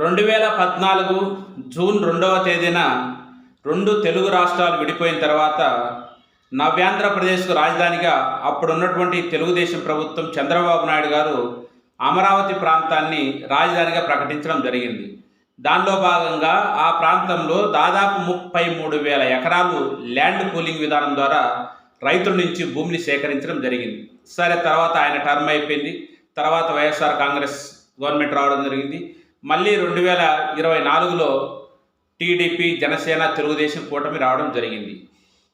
రెండు వేల పద్నాలుగు జూన్ రెండవ తేదీన రెండు తెలుగు రాష్ట్రాలు విడిపోయిన తర్వాత నవ్యాంధ్రప్రదేశ్కు రాజధానిగా అప్పుడున్నటువంటి తెలుగుదేశం ప్రభుత్వం చంద్రబాబు నాయుడు గారు అమరావతి ప్రాంతాన్ని రాజధానిగా ప్రకటించడం జరిగింది. దానిలో భాగంగా ఆ ప్రాంతంలో దాదాపు ముప్పై మూడు వేల ఎకరాలు ల్యాండ్ పూలింగ్ విధానం ద్వారా రైతుల నుంచి భూమిని సేకరించడం జరిగింది. సరే తర్వాత ఆయన టర్మ్ అయిపోయింది. తర్వాత వైఎస్ఆర్ కాంగ్రెస్ గవర్నమెంట్ రావడం జరిగింది. మళ్ళీ రెండు వేల ఇరవై నాలుగులో టీడీపీ జనసేన తెలుగుదేశం కూటమి రావడం జరిగింది.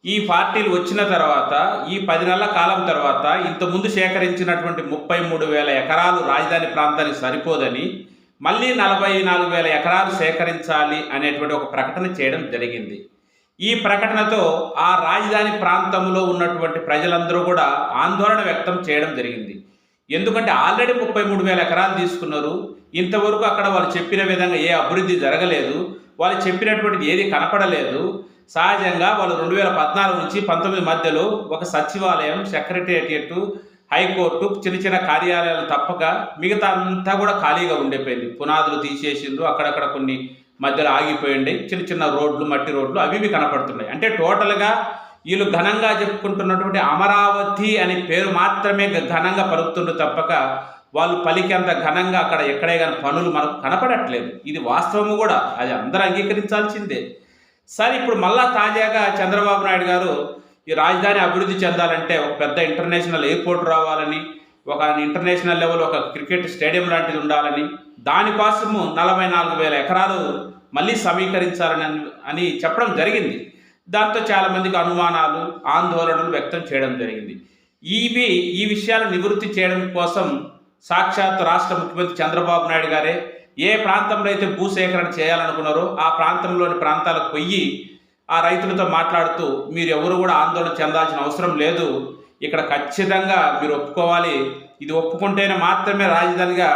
ఈ పార్టీలు వచ్చిన తర్వాత ఈ పది నెలల కాలం తర్వాత ఇంతకుముందు సేకరించినటువంటి ముప్పై మూడు వేల ఎకరాలు రాజధాని ప్రాంతానికి సరిపోదని మళ్ళీ నలభై నాలుగు వేల ఎకరాలు సేకరించాలి అనేటువంటి ఒక ప్రకటన చేయడం జరిగింది. ఈ ప్రకటనతో ఆ రాజధాని ప్రాంతంలో ఉన్నటువంటి ప్రజలందరూ కూడా ఆందోళన వ్యక్తం చేయడం జరిగింది. ఎందుకంటే ఆల్రెడీ ముప్పై మూడు వేల ఎకరాలు తీసుకున్నారు. ఇంతవరకు అక్కడ వాళ్ళు చెప్పిన విధంగా ఏ అభివృద్ధి జరగలేదు. వాళ్ళు చెప్పినటువంటిది ఏది కనపడలేదు. సహజంగా వాళ్ళు రెండు వేల పద్నాలుగు నుంచి పంతొమ్మిది మధ్యలో ఒక సచివాలయం సెక్రటేరియట్ హైకోర్టు చిన్న చిన్న కార్యాలయాలు తప్పక మిగతా అంతా కూడా ఖాళీగా ఉండిపోయింది. పునాదులు తీసేసిండ్రు అక్కడక్కడ కొన్ని మధ్యలో ఆగిపోయింది చిన్న చిన్న రోడ్లు మట్టి రోడ్లు అవి ఇవి కనపడుతున్నాయి. అంటే టోటల్గా వీళ్ళు ఘనంగా చెప్పుకుంటున్నటువంటి అమరావతి అనే పేరు మాత్రమే ఘనంగా పలుకుతుండ్రు తప్పక. వాళ్ళు పలికేంత ఘనంగా అక్కడ ఎక్కడే కానీ పనులు మనకు కనపడట్లేదు. ఇది వాస్తవము కూడా. అది అందరూ అంగీకరించాల్సిందే. సరే ఇప్పుడు మళ్ళా తాజాగా చంద్రబాబు నాయుడు గారు ఈ రాజధాని అభివృద్ధి చెందాలంటే ఒక పెద్ద ఇంటర్నేషనల్ ఎయిర్పోర్ట్ రావాలని ఒక ఇంటర్నేషనల్ లెవెల్ ఒక క్రికెట్ స్టేడియం లాంటిది ఉండాలని దానికోసము నలభై నాలుగు వేల ఎకరాలు మళ్ళీ సమీకరించాలని అని- అని చెప్పడం జరిగింది. దాంతో చాలామందికి అనుమానాలు ఆందోళనలు వ్యక్తం చేయడం జరిగింది. ఇవి ఈ విషయాలు నివృత్తి చేయడం కోసం సాక్షాత్ రాష్ట్ర ముఖ్యమంత్రి చంద్రబాబు నాయుడు గారే ఏ ప్రాంతంలో అయితే భూసేకరణ చేయాలనుకున్నారో ఆ ప్రాంతంలోని ప్రాంతాలకు పోయి ఆ రైతులతో మాట్లాడుతూ మీరు ఎవరు కూడా ఆందోళన చెందాల్సిన అవసరం లేదు. ఇక్కడ ఖచ్చితంగా మీరు ఒప్పుకోవాలి. ఇది ఒప్పుకుంటేనే మాత్రమే రాజధానిగా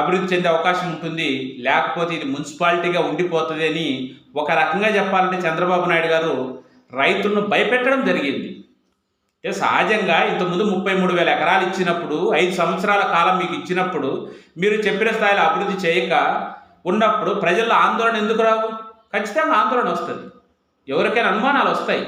అభివృద్ధి చెందే అవకాశం ఉంటుంది. లేకపోతే ఇది మున్సిపాలిటీగా ఉండిపోతుంది అని ఒక రకంగా చెప్పాలంటే చంద్రబాబు నాయుడు గారు రైతులను భయపెట్టడం జరిగింది. అంటే సహజంగా ఇంతకుముందు ముప్పై మూడు వేల ఎకరాలు ఇచ్చినప్పుడు ఐదు సంవత్సరాల కాలం మీకు ఇచ్చినప్పుడు మీరు చెప్పిన స్థాయిలో అభివృద్ధి చేయక ఉన్నప్పుడు ప్రజల్లో ఆందోళన ఎందుకు రావు? ఖచ్చితంగా ఆందోళన వస్తుంది. ఎవరికైనా అనుమానాలు వస్తాయి.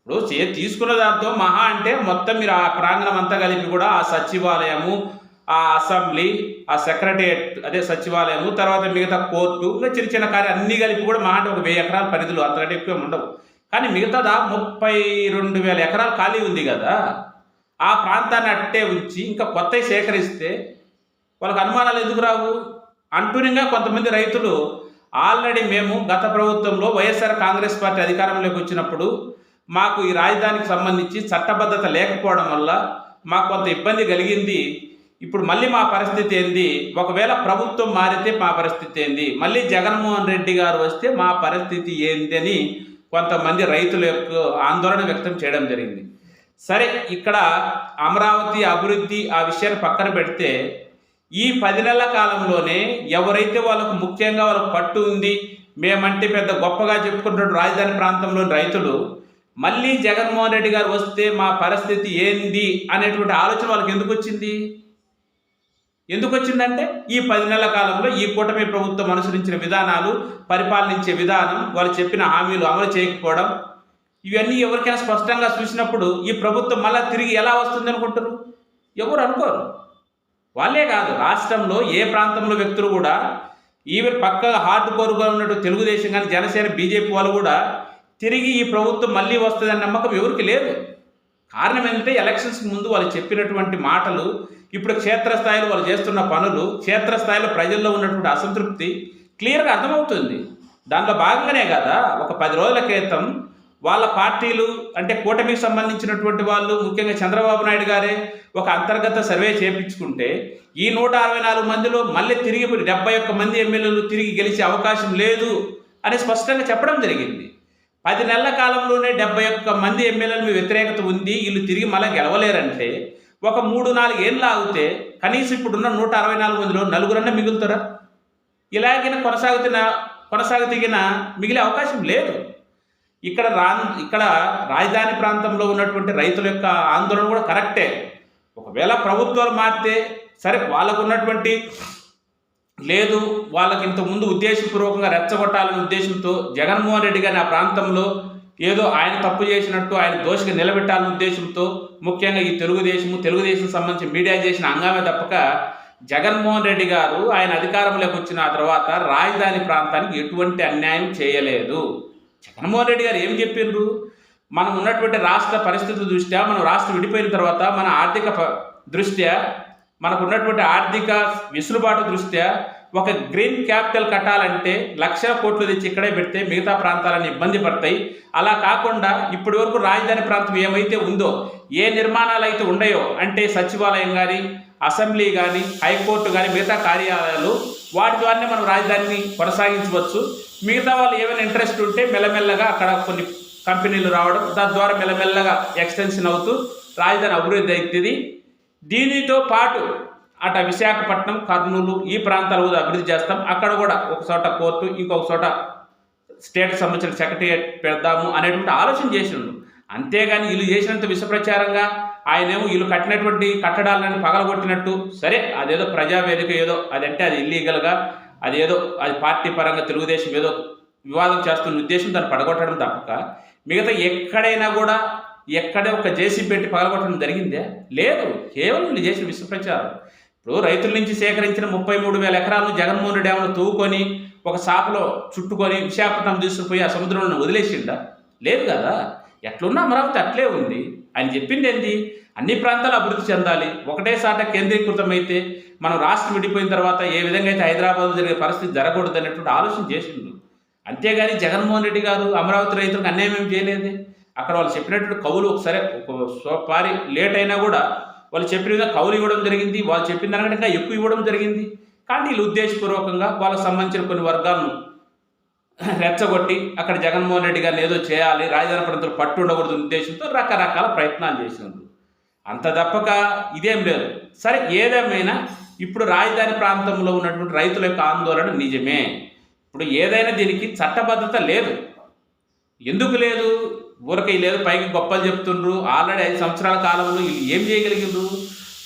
ఇప్పుడు చే తీసుకున్న దాంతో మహా అంటే మొత్తం మీరు ఆ ప్రాంగణం అంతా కలిపి కూడా ఆ సచివాలయము ఆ అసెంబ్లీ ఆ సెక్రటరియట్ అదే సచివాలయము తర్వాత మిగతా కోర్టు ఇంకా చిన్న చిన్న కార్యం అన్నీ కలిపి కూడా మా అంటే ఒక వెయ్యి ఎకరాల పరిధిలో అంతకంటే ఎక్కువ ఉండవు. కానీ మిగతాదా ముప్పై రెండు వేల ఎకరాలు ఖాళీ ఉంది కదా. ఆ ప్రాంతాన్ని అట్టే ఉంచి ఇంకా కొత్తవి సేకరిస్తే వాళ్ళకి అనుమానాలు ఎందుకు రావు? అంటూనిగా కొంతమంది రైతులు ఆల్రెడీ మేము గత ప్రభుత్వంలో వైఎస్ఆర్ కాంగ్రెస్ పార్టీ అధికారంలోకి వచ్చినప్పుడు మాకు ఈ రాజధానికి సంబంధించి చట్టబద్ధత లేకపోవడం వల్ల మాకు కొంత ఇబ్బంది కలిగింది. ఇప్పుడు మళ్ళీ మా పరిస్థితి ఏంది? ఒకవేళ ప్రభుత్వం మారితే మా పరిస్థితి ఏంది? మళ్ళీ జగన్మోహన్ రెడ్డి గారు వస్తే మా పరిస్థితి ఏంది అని కొంతమంది రైతుల యొక్క ఆందోళన వ్యక్తం చేయడం జరిగింది. సరే ఇక్కడ అమరావతి అభివృద్ధి ఆ విషయాన్ని పక్కన పెడితే ఈ పది నెలల కాలంలోనే ఎవరైతే వాళ్ళకు ముఖ్యంగా వాళ్ళకు పట్టు ఉంది మేమంటే పెద్ద గొప్పగా చెప్పుకుంటున్న రాజధాని ప్రాంతంలోని రైతులు మళ్ళీ జగన్మోహన్ రెడ్డి గారు వస్తే మా పరిస్థితి ఏంది అనేటువంటి ఆలోచన వాళ్ళకి ఎందుకు వచ్చింది? ఎందుకు వచ్చిందంటే ఈ పది నెలల కాలంలో ఈ కూటమి ప్రభుత్వం అనుసరించిన విధానాలు పరిపాలించే విధానం వాళ్ళు చెప్పిన హామీలు అమలు చేయకపోవడం ఇవన్నీ ఎవరికైనా స్పష్టంగా చూసినప్పుడు ఈ ప్రభుత్వం మళ్ళీ తిరిగి ఎలా వస్తుంది అనుకుంటారు ఎవరు అనుకోరు. వాళ్ళే కాదు రాష్ట్రంలో ఏ ప్రాంతంలో వ్యక్తులు కూడా ఈవెన్ పక్కగా హార్డ్ కోరుగా ఉన్నట్టు తెలుగుదేశం కానీ జనసేన బీజేపీ వాళ్ళు కూడా తిరిగి ఈ ప్రభుత్వం మళ్ళీ వస్తుందనే నమ్మకం ఎవరికి లేదు. కారణం ఏంటంటే ఎలక్షన్స్ ముందు వాళ్ళు చెప్పినటువంటి మాటలు ఇప్పుడు క్షేత్రస్థాయిలో వాళ్ళు చేస్తున్న పనులు క్షేత్రస్థాయిలో ప్రజల్లో ఉన్నటువంటి అసంతృప్తి క్లియర్గా అర్థమవుతుంది. దాంట్లో భాగంగానే కదా ఒక పది రోజుల క్రితం వాళ్ళ పార్టీలు అంటే కూటమికి సంబంధించినటువంటి వాళ్ళు ముఖ్యంగా చంద్రబాబు నాయుడు గారే ఒక అంతర్గత సర్వే చేపించుకుంటే ఈ నూట అరవై నాలుగు మందిలో మళ్ళీ తిరిగి డెబ్బై ఒక్క మంది ఎమ్మెల్యేలు తిరిగి గెలిచే అవకాశం లేదు అని స్పష్టంగా చెప్పడం జరిగింది. పది నెలల కాలంలోనే డెబ్బై ఒక్క మంది ఎమ్మెల్యేల మీ వ్యతిరేకత ఉంది వీళ్ళు తిరిగి మళ్ళీ గెలవలేరంటే ఒక మూడు నాలుగు ఏళ్ళు ఆగితే కనీసం ఇప్పుడున్న నూట అరవై నాలుగు మందిలో నలుగురన్నా మిగులుతారా? ఇలాగిన కొనసాగుతున్న కొనసాగుతిగిన మిగిలే అవకాశం లేదు. ఇక్కడ రా ఇక్కడ రాజధాని ప్రాంతంలో ఉన్నటువంటి రైతుల యొక్క ఆందోళన కూడా కరెక్టే. ఒకవేళ ప్రభుత్వాలు మారితే సరే వాళ్ళకు ఉన్నటువంటి లేదు వాళ్ళకి ఇంతకుముందు ఉద్దేశపూర్వకంగా రెచ్చగొట్టాలనే ఉద్దేశంతో జగన్మోహన్ రెడ్డి గారిని ఆ ప్రాంతంలో ఏదో ఆయన తప్పు చేసినట్టు ఆయన దోషిగా నిలబెట్టాలనే ఉద్దేశంతో ముఖ్యంగా ఈ తెలుగుదేశము తెలుగుదేశం సంబంధించి మీడియా చేసిన అంగమే తప్పక జగన్మోహన్ రెడ్డి గారు ఆయన అధికారంలోకి వచ్చిన తర్వాత రాజధాని ప్రాంతానికి ఎటువంటి అన్యాయం చేయలేదు. జగన్మోహన్ రెడ్డి గారు ఏం చెప్పిండ్రు? మనం ఉన్నటువంటి రాష్ట్ర పరిస్థితి దృష్ట్యా మనం రాష్ట్రం విడిపోయిన తర్వాత మన ఆర్థిక ప- దృష్ట్యా మనకు ఉన్నటువంటి ఆర్థిక వెసులుబాటు దృష్ట్యా ఒక గ్రీన్ క్యాపిటల్ కట్టాలంటే లక్షల కోట్లు తెచ్చి ఇక్కడే పెడితే మిగతా ప్రాంతాలను ఇబ్బంది పడతాయి. అలా కాకుండా ఇప్పటి వరకు రాజధాని ప్రాంతం ఏమైతే ఉందో ఏ నిర్మాణాలు అయితే ఉన్నాయో అంటే సచివాలయం కానీ అసెంబ్లీ కానీ హైకోర్టు కానీ మిగతా కార్యాలయాలు వాటి ద్వారానే మనం రాజధానిని కొనసాగించవచ్చు. మిగతా వాళ్ళు ఏమైనా ఇంట్రెస్ట్ ఉంటే మెల్లమెల్లగా అక్కడ కొన్ని కంపెనీలు రావడం దాని ద్వారా మెల్లమెల్లగా ఎక్స్టెన్షన్ అవుతూ రాజధాని అభివృద్ధి అవుతుంది. దీనితో పాటు అట విశాఖపట్నం కర్నూలు ఈ ప్రాంతాలు కూడా అభివృద్ధి చేస్తాం. అక్కడ కూడా ఒక చోట కోర్టు ఇంకొక చోట స్టేట్ సంబంధించిన సెక్రటరియట్ పెడదాము అనేటువంటి ఆలోచన చేసిండు. అంతేగాని వీళ్ళు చేసినంత విషప్రచారంగా ఆయనేమో వీళ్ళు కట్టినటువంటి కట్టడాలను పగలగొట్టినట్టు సరే అదేదో ప్రజావేదిక ఏదో అదంటే అది ఇల్లీగల్గా అదేదో అది పార్టీ పరంగా తెలుగుదేశం ఏదో వివాదం చేస్తున్న ఉద్దేశం దాన్ని పడగొట్టడం తప్పక. మిగతా ఎక్కడైనా కూడా ఎక్కడే ఒక జేసీ పెట్టి పగలగొట్టడం జరిగిందే. లేదు కేవలం వీళ్ళు చేసిన విశ్వప్రచారం ఇప్పుడు రైతుల నుంచి సేకరించిన ముప్పై మూడు వేల ఎకరాలను జగన్మోహన్ రెడ్డి ఏమైనా తవ్వుకొని ఒక షాపులో చుట్టుకొని విశాఖపట్నం తీసుకుపోయి ఆ సముద్రంలో వదిలేసిండా? లేదు కదా. ఎట్లున్నా అమరావతి అట్లే ఉంది. ఆయన చెప్పింది ఏంది? అన్ని ప్రాంతాలు అభివృద్ధి చెందాలి. ఒకటేసాట కేంద్రీకృతమైతే మనం రాష్ట్రం విడిపోయిన తర్వాత ఏ విధంగా అయితే హైదరాబాద్ జరిగే పరిస్థితి జరగకూడదు అనేటువంటి ఆలోచన చేసిండు. అంతేగాని జగన్మోహన్ రెడ్డి గారు అమరావతి రైతులకు అన్యాయం ఏం చేయలేదు? అక్కడ వాళ్ళు చెప్పినటువంటి కవులు ఒకసారి సో- పారి లేట్ అయినా కూడా వాళ్ళు చెప్పిన విధంగా కౌలు ఇవ్వడం జరిగింది వాళ్ళు చెప్పిన దానికంటే ఇంకా ఎక్కువ ఇవ్వడం జరిగింది. కానీ వీళ్ళు ఉద్దేశపూర్వకంగా వాళ్ళకు సంబంధించిన కొన్ని వర్గాలను రెచ్చగొట్టి అక్కడ జగన్మోహన్ రెడ్డి గారిని ఏదో చేయాలి రాజధాని ప్రాంతంలో పట్టు ఉండకూడదు ఉద్దేశంతో రకరకాల ప్రయత్నాలు చేసినారు. అంత తప్పక ఇదేం లేదు. సరే ఏదేమైనా ఇప్పుడు రాజధాని ప్రాంతంలో ఉన్నటువంటి రైతుల యొక్క ఆందోళన నిజమే. ఇప్పుడు ఏదైనా దీనికి చట్టబద్ధత లేదు. ఎందుకు లేదు? ఊరకై లేదు పైకి గొప్పలు చెప్తుండ్రు. ఆల్రెడీ ఐదు సంవత్సరాల కాలంలో వీళ్ళు ఏం చేయగలిగిండ్రు?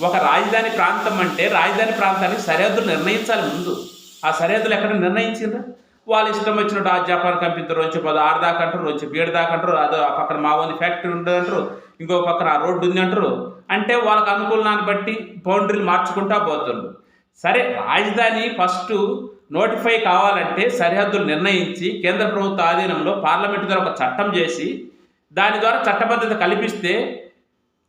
ఒక రాజధాని ప్రాంతం అంటే రాజధాని ప్రాంతానికి సరిహద్దులు నిర్ణయించాలి ముందు. ఆ సరిహద్దులు ఎక్కడ నిర్ణయించిండ్రు? వాళ్ళు ఇష్టం వచ్చినట్టు ఆ జపాన్ కంపెనీతో రోజు పది ఆరు దాకా అంటారు రోజు ఏడు దాకా అంటారు అదో ఆ పక్కన మావోని ఫ్యాక్టరీ ఉంటుంది అంటారు ఇంకో పక్కన ఆ రోడ్డు ఉంది అంటారు. అంటే వాళ్ళకి అనుకూలాన్ని బట్టి బౌండరీలు మార్చుకుంటా పోతుండ్రు. సరే రాజధాని ఫస్ట్ నోటిఫై కావాలంటే సరిహద్దులు నిర్ణయించి కేంద్ర ప్రభుత్వ ఆధీనంలో పార్లమెంటు ద్వారా ఒక చట్టం చేసి దాని ద్వారా చట్టబద్ధత కల్పిస్తే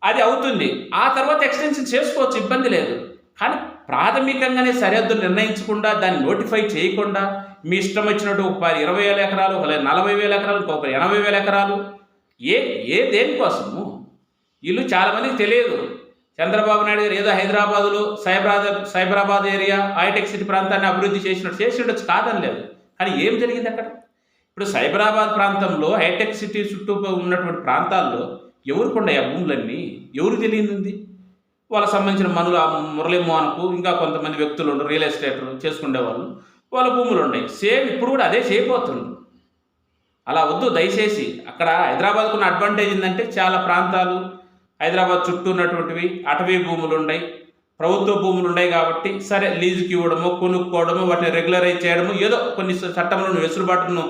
అది అవుతుంది. ఆ తర్వాత ఎక్స్టెన్షన్ చేసుకోవచ్చు ఇబ్బంది లేదు. కానీ ప్రాథమికంగానే సరిహద్దులు నిర్ణయించకుండా దాన్ని నోటిఫై చేయకుండా మీ ఇష్టం వచ్చినట్టు ఒక పది ఇరవై వేల ఎకరాలు ఒక నలభై వేల ఎకరాలు ఇంకొక ఎనభై వేల ఎకరాలు ఏ ఏ దేనికోసము? వీళ్ళు చాలామందికి తెలియదు. చంద్రబాబు నాయుడు గారు ఏదో హైదరాబాదులో Cyberabad Cyberabad area hitech city ప్రాంతాన్ని అభివృద్ధి చేసినట్టు చేసి ఉండొచ్చు కాదని లేదు. కానీ ఏం జరిగింది అక్కడ? ఇప్పుడు సైబరాబాద్ ప్రాంతంలో హైటెక్ సిటీ చుట్టూ ఉన్నటువంటి ప్రాంతాల్లో ఎవరికి ఉన్నాయి ఆ భూములన్నీ? ఎవరు తెలియనుంది? వాళ్ళకి సంబంధించిన మనులు ఆ మురళీ మోహన్కు ఇంకా కొంతమంది వ్యక్తులు ఉండరు రియల్ ఎస్టేట్ చేసుకునే వాళ్ళు వాళ్ళ భూములు ఉన్నాయి. సేమ్ ఇప్పుడు కూడా అదే చేయబోతుంది అలా వద్దు దయచేసి. అక్కడ హైదరాబాద్కు ఉన్న అడ్వాంటేజ్ ఏంటంటే చాలా ప్రాంతాలు హైదరాబాద్ చుట్టూ ఉన్నటువంటివి అటవీ భూములు ఉన్నాయి. ప్రభుత్వ భూములు ఉన్నాయి కాబట్టి సరే లీజుకి ఇవ్వడము కొనుక్కోవడము వాటిని రెగ్యులరైజ్ చేయడము ఏదో కొన్ని చట్టంలోని వెసులుబాటును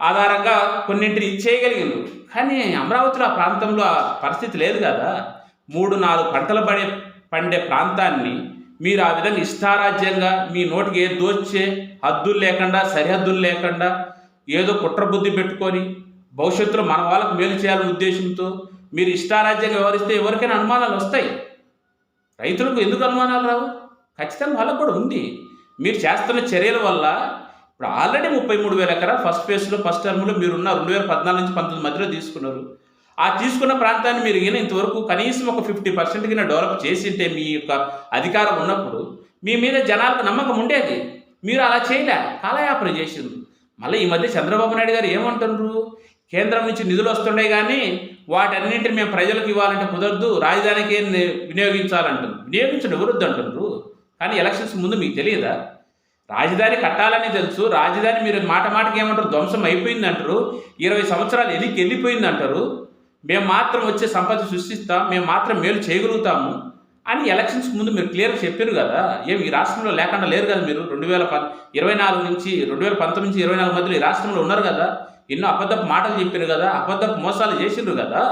ఆధారంగా కొన్నింటిని ఇచ్చేయగలిగారు కానీ అమరావతిలో ఆ ప్రాంతంలో ఆ పరిస్థితి లేదు కదా. మూడు నాలుగు పంటలు పడే పండే ప్రాంతాన్ని మీరు ఆ విధంగా ఇష్టారాజ్యంగా మీ నోటికి ఏ దోచే హద్దులు లేకుండా సరిహద్దులు లేకుండా ఏదో కుట్ర బుద్ధి పెట్టుకొని భవిష్యత్తులో మన వాళ్ళకు మేలు చేయాలనే ఉద్దేశంతో మీరు ఇష్టారాజ్యంగా వ్యవహరిస్తే ఎవరికైనా అనుమానాలు వస్తాయి. రైతులకు ఎందుకు అనుమానాలు రావు? ఖచ్చితంగా వాళ్ళకు కూడా ఉంది. మీరు చేస్తున్న చర్యల వల్ల ఇప్పుడు ఆల్రెడీ ముప్పై మూడు వేల ఎకరా ఫస్ట్ ఫేజ్లో ఫస్ట్ టర్మ్లో మీరున్న రెండు వేల పద్నాలుగు నుంచి పంతొమ్మిది మధ్యలో తీసుకున్నారు. ఆ తీసుకున్న ప్రాంతాన్ని మీరు ఈయన ఇంతవరకు కనీసం ఒక ఫిఫ్టీ పర్సెంట్ కింద డెవలప్ చేసింటే మీ యొక్క అధికారం ఉన్నప్పుడు మీ మీద జనాలకు నమ్మకం ఉండేది. మీరు అలా చేయలే కాలయాపన చేసిండ్రు. మళ్ళీ ఈ మధ్య చంద్రబాబు నాయుడు గారు ఏమంటున్నారు కేంద్రం నుంచి నిధులు వస్తుండే కానీ వాటన్నింటిని మేము ప్రజలకు ఇవ్వాలంటే కుదరదు రాజధానికి వినియోగించాలంటారు వినియోగించడం ఎవరొద్దు అంటున్నారు కానీ ఎలక్షన్స్ ముందు మీకు తెలియదా? రాజధాని కట్టాలని తెలుసు రాజధాని మీరు మాట మాటకి ఏమంటారు? ధ్వంసం అయిపోయింది అంటారు ఇరవై సంవత్సరాలు ఎదికి వెళ్ళిపోయింది అంటారు మేము మాత్రం వచ్చే సంపద సృష్టిస్తాం మేము మాత్రం మేలు చేయగలుగుతాము అని ఎలక్షన్స్ ముందు మీరు క్లియర్గా చెప్పారు కదా. ఏం ఈ రాష్ట్రంలో లేకుండా లేరు కదా మీరు? రెండు వేల ప ఇరవై నాలుగు నుంచి రెండు వేల పంతొమ్మిది నుంచి ఇరవై నాలుగు మధ్యలో ఈ రాష్ట్రంలో ఉన్నారు కదా. ఎన్నో అబద్ధపు మాటలు చెప్పారు కదా అబద్ధపు మోసాలు చేసిండ్రు కదా.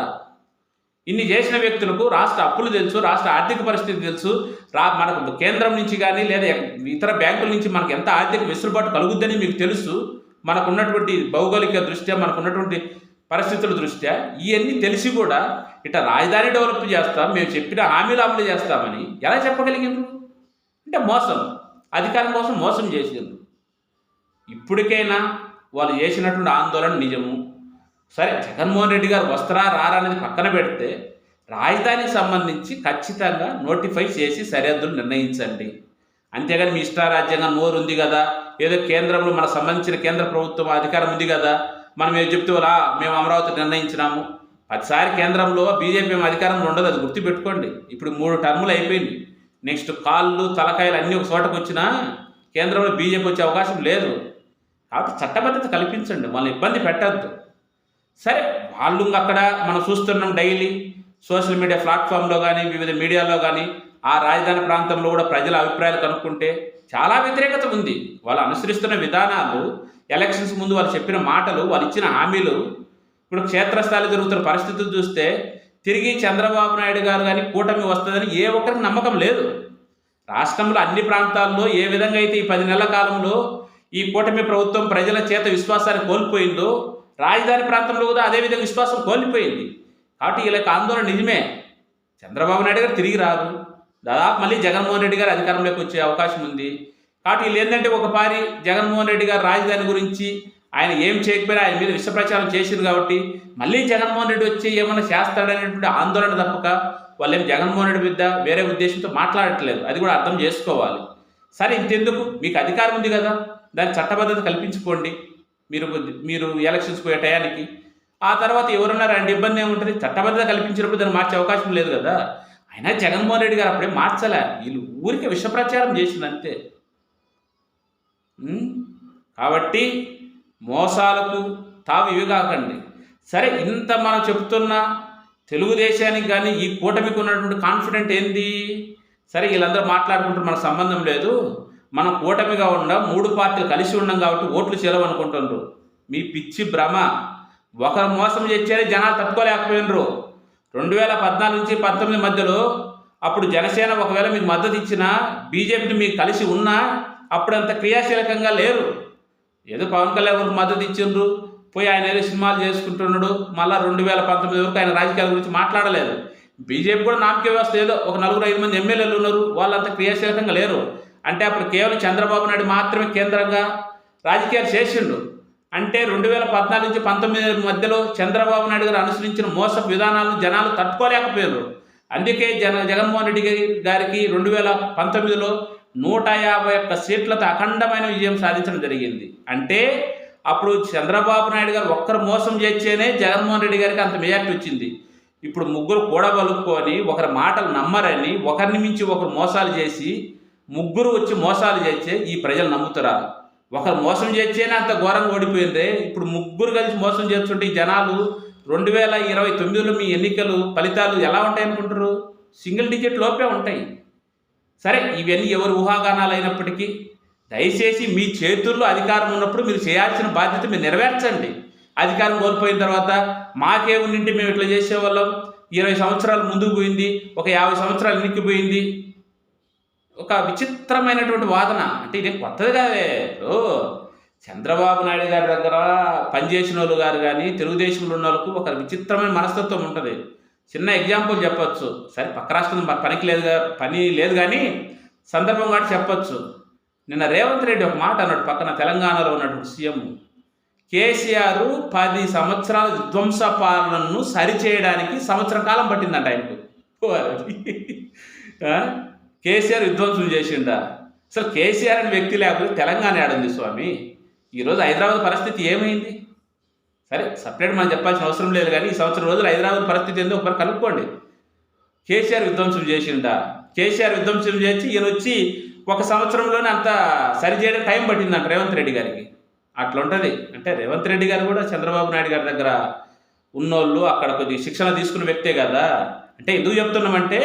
ఇన్ని చేసిన వ్యక్తులకు రాష్ట్ర అప్పులు తెలుసు రాష్ట్ర ఆర్థిక పరిస్థితి తెలుసు. రా మనకు కేంద్రం నుంచి కానీ లేదా ఇతర బ్యాంకుల నుంచి మనకు ఎంత ఆర్థిక వెసులుబాటు కలుగుద్దని మీకు తెలుసు. మనకున్నటువంటి భౌగోళిక దృష్ట్యా మనకు ఉన్నటువంటి పరిస్థితుల దృష్ట్యా ఇవన్నీ తెలిసి కూడా ఇట్లా రాజధాని డెవలప్ చేస్తాం మేము చెప్పిన హామీలు అమలు చేస్తామని ఎలా చెప్పగలిగిండ్రు? అంటే మోసం. అధికారం కోసం మోసం చేసిండ్రు. ఇప్పటికైనా వాళ్ళు చేసినటువంటి ఆందోళన నిజము. సరే జగన్మోహన్ రెడ్డి గారు వస్తారా రారా అనేది పక్కన పెడితే రాజధానికి సంబంధించి ఖచ్చితంగా నోటిఫై చేసి సరిహద్దులు నిర్ణయించండి. అంతేగాని మీ ఇష్టారాజ్యంగా నోరు ఉంది కదా ఏదో కేంద్రంలో మనకు సంబంధించిన కేంద్ర ప్రభుత్వం అధికారం ఉంది కదా మనం ఏం చెప్తే అలా మేము అమరావతి నిర్ణయించినాము. ప్రతిసారి కేంద్రంలో బీజేపీ అధికారంలో ఉండదు అది గుర్తుపెట్టుకోండి. ఇప్పుడు మూడు టర్ములు అయిపోయింది నెక్స్ట్ కాళ్ళు తలకాయలు అన్నీ ఒక చోటకు వచ్చినా కేంద్రంలో బీజేపీ వచ్చే అవకాశం లేదు. కాబట్టి చట్టబద్ధత కల్పించండి వాళ్ళని ఇబ్బంది పెట్టద్దు. సరే వాళ్ళు అక్కడ మనం చూస్తున్నాం డైలీ సోషల్ మీడియా ప్లాట్ఫామ్లో కానీ వివిధ మీడియాలో కానీ ఆ రాజధాని ప్రాంతంలో కూడా ప్రజల అభిప్రాయాలు కనుక్కుంటే చాలా వ్యతిరేకత ఉంది. వాళ్ళు అనుసరిస్తున్న విధానాలు ఎలక్షన్స్ ముందు వాళ్ళు చెప్పిన మాటలు వాళ్ళు ఇచ్చిన హామీలు ఇప్పుడు క్షేత్రస్థాయిలో జరుగుతున్న పరిస్థితులు చూస్తే తిరిగి చంద్రబాబు నాయుడు గారు కానీ కూటమి వస్తుందని ఏ ఒక్కరికి నమ్మకం లేదు. రాష్ట్రంలో అన్ని ప్రాంతాల్లో ఏ విధంగా అయితే ఈ పది నెలల కాలంలో ఈ కూటమి ప్రభుత్వం ప్రజల చేత విశ్వాసాన్ని కోల్పోయిందో రాజధాని ప్రాంతంలో కూడా అదే విధంగా విశ్వాసం కోల్పోయింది. కాబట్టి వీళ్ళకి ఆందోళన నిజమే. చంద్రబాబు నాయుడు గారు తిరిగి రారు. దాదాపు మళ్ళీ జగన్మోహన్ రెడ్డి గారు అధికారంలోకి వచ్చే అవకాశం ఉంది. కాబట్టి వీళ్ళు ఏంటంటే ఒక పారి జగన్మోహన్ రెడ్డి గారు రాజధాని గురించి ఆయన ఏం చేయకపోయినా ఆయన మీద విష ప్రచారం చేసింది కాబట్టి మళ్ళీ జగన్మోహన్ రెడ్డి వచ్చి ఏమైనా చేస్తాడనేటువంటి ఆందోళన తప్పక వాళ్ళు ఏం జగన్మోహన్ రెడ్డి మీద వేరే ఉద్దేశంతో మాట్లాడట్లేదు. అది కూడా అర్థం చేసుకోవాలి. సరే ఇంతెందుకు? మీకు అధికారం ఉంది కదా. దాని చట్టబద్ధత కల్పించుకోండి. మీరు మీరు ఎలక్షన్స్ పోయే టయానికి. ఆ తర్వాత ఎవరున్నారు అంటే ఇబ్బంది ఏముంటుంది? చట్టబద్ధత కల్పించినప్పుడు దాన్ని మార్చే అవకాశం లేదు కదా. అయినా జగన్మోహన్ రెడ్డి గారు అప్పుడే మార్చలే? వీళ్ళు ఊరికి విష ప్రచారం చేసింది అంతే. కాబట్టి మోసాలకు తావు ఇవి కాకండి. సరే ఇంత మనం చెప్తున్న తెలుగుదేశానికి కానీ ఈ కూటమికి ఉన్నటువంటి కాన్ఫిడెంట్ ఏంది? సరే వీళ్ళందరూ మాట్లాడుకుంటారు మనకు సంబంధం లేదు. మనం కూటమిగా ఉండం మూడు పార్టీలు కలిసి ఉన్నాం కాబట్టి ఓట్లు చెలవు అనుకుంటున్నారు మీ పిచ్చి భ్రమ. ఒకరు మోసం చేసేది జనాలు తట్టుకోలేకపోయినరు. రెండు వేల పద్నాలుగు నుంచి పంతొమ్మిది మధ్యలో అప్పుడు జనసేన ఒకవేళ మీకు మద్దతు ఇచ్చినా బీజేపీని మీకు కలిసి ఉన్నా అప్పుడు అంత క్రియాశీలకంగా లేరు. ఏదో పవన్ కళ్యాణ్ వరకు మద్దతు ఇచ్చిండ్రు. పోయి ఆయన ఏదో సినిమాలు చేసుకుంటున్నాడు. మళ్ళీ రెండు వేల పంతొమ్మిది వరకు ఆయన రాజకీయాల గురించి మాట్లాడలేదు. బీజేపీ కూడా నామకే వ్యవస్థ ఏదో ఒక నలుగురు ఐదు మంది ఎమ్మెల్యేలు ఉన్నారు. వాళ్ళంత క్రియాశీలకంగా లేరు. అంటే అప్పుడు కేవలం చంద్రబాబు నాయుడు మాత్రమే కేంద్రంగా రాజకీయాలు చేసిండు. అంటే రెండు వేల పద్నాలుగు నుంచి పంతొమ్మిది మధ్యలో చంద్రబాబు నాయుడు గారు అనుసరించిన మోసపు విధానాలను జనాలు తట్టుకోలేకపోయారు. అందుకే జన జగన్మోహన్ రెడ్డి గారి- గారికి రెండు వేల పంతొమ్మిదిలో నూట యాభై ఒక్క సీట్లతో అఖండమైన విజయం సాధించడం జరిగింది. అంటే అప్పుడు చంద్రబాబు నాయుడు గారు ఒక్కరు మోసం చేస్తేనే జగన్మోహన్ రెడ్డి గారికి అంత మెజార్టీ వచ్చింది. ఇప్పుడు ముగ్గురు కూడబలుపుకొని ఒకరి మాటలు నమ్మరని ఒకరిని మించి ఒకరు మోసాలు చేసి ముగ్గురు వచ్చి మోసాలు చేస్తే ఈ ప్రజలు నమ్ముతారా. ఒకరు మోసం చేస్తేనే అంత ఘోరంగా ఓడిపోయిందే. ఇప్పుడు ముగ్గురు కలిసి మోసం చేస్తుంటే జనాలు రెండు వేల ఇరవై తొమ్మిదిలో మీ ఎన్నికలు ఫలితాలు ఎలా ఉంటాయి అనుకుంటారు? సింగిల్ డిజిట్ లోపే ఉంటాయి. సరే ఇవన్నీ ఎవరు ఊహాగానాలు అయినప్పటికీ దయచేసి మీ చేతుల్లో అధికారం ఉన్నప్పుడు మీరు చేయాల్సిన బాధ్యత మీరు నెరవేర్చండి. అధికారం కోల్పోయిన తర్వాత మాకే మేము ఇట్లా చేసేవాళ్ళం. ఇరవై సంవత్సరాలు ముందుకు పోయింది. ఒక యాభై సంవత్సరాలు వెనక్కిపోయింది ఒక విచిత్రమైనటువంటి వాదన. అంటే ఇది కొత్తది కాదే. ఇప్పుడు చంద్రబాబు నాయుడు గారి దగ్గర పనిచేసిన వాళ్ళు గారు కానీ తెలుగుదేశంలో ఉన్న వాళ్ళకు ఒక విచిత్రమైన మనస్తత్వం ఉంటుంది. చిన్న ఎగ్జాంపుల్ చెప్పచ్చు. సరే పక్క రాష్ట్రం పనికి లేదు పని లేదు కానీ సందర్భం కాబట్టి చెప్పచ్చు. నిన్న రేవంత్ రెడ్డి ఒక మాట అన్నాడు పక్కన తెలంగాణలో ఉన్నటువంటి సీఎం. కేసీఆర్ పది సంవత్సరాల విధ్వంస పాలనను సరిచేయడానికి సంవత్సర కాలం పట్టిందంట ఆయనకు. ఓ కేసీఆర్ విధ్వంసం చేసిండా? అసలు కేసీఆర్ అనే వ్యక్తి లేకపోతే తెలంగాణ ఏడుంది స్వామి? ఈరోజు హైదరాబాద్ పరిస్థితి ఏమైంది? సరే సపరేట్ మనం చెప్పాల్సిన అవసరం లేదు కానీ ఈ సంవత్సరం రోజులు హైదరాబాద్ పరిస్థితి ఏందో ఒకరు కనుక్కోండి. కేసీఆర్ విధ్వంసం చేసిండా? కేసీఆర్ విధ్వంసం చేసి ఈయన వచ్చి ఒక సంవత్సరంలోనే అంత సరి చేయడం టైం పట్టిందంట రేవంత్ రెడ్డి గారికి. అట్లా ఉంటుంది. అంటే రేవంత్ రెడ్డి గారు కూడా చంద్రబాబు నాయుడు గారి దగ్గర ఉన్నోళ్ళు అక్కడ కొద్దిగా శిక్షణ తీసుకున్న వ్యక్తే కదా? అంటే ఎందుకు చెప్తున్నామంటే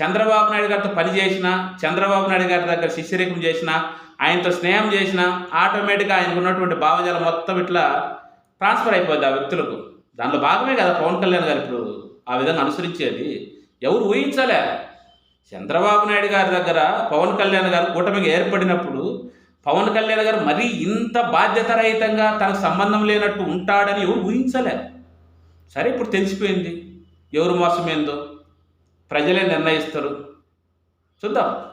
చంద్రబాబు నాయుడు గారితో పనిచేసిన చంద్రబాబు నాయుడు గారి దగ్గర శిష్యరేఖం చేసిన ఆయనతో స్నేహం చేసిన ఆటోమేటిక్గా ఆయనకు ఉన్నటువంటి భావజాలం మొత్తం ఇట్లా ట్రాన్స్ఫర్ అయిపోద్ది ఆ వ్యక్తులకు. దానిలో భాగమే కదా పవన్ కళ్యాణ్ గారు ఇప్పుడు ఆ విధంగా అనుసరించేది. ఎవరు ఊహించలే. చంద్రబాబు నాయుడు గారి దగ్గర పవన్ కళ్యాణ్ గారు కూటమికి ఏర్పడినప్పుడు పవన్ కళ్యాణ్ గారు మరీ ఇంత బాధ్యతరహితంగా తనకు సంబంధం లేనట్టు ఉంటాడని ఎవరు ఊహించలే. సరే ఇప్పుడు తెలిసిపోయింది. ఎవరు మోసమేందో ప్రజలే నిర్ణయిస్తారు. చూద్దాం.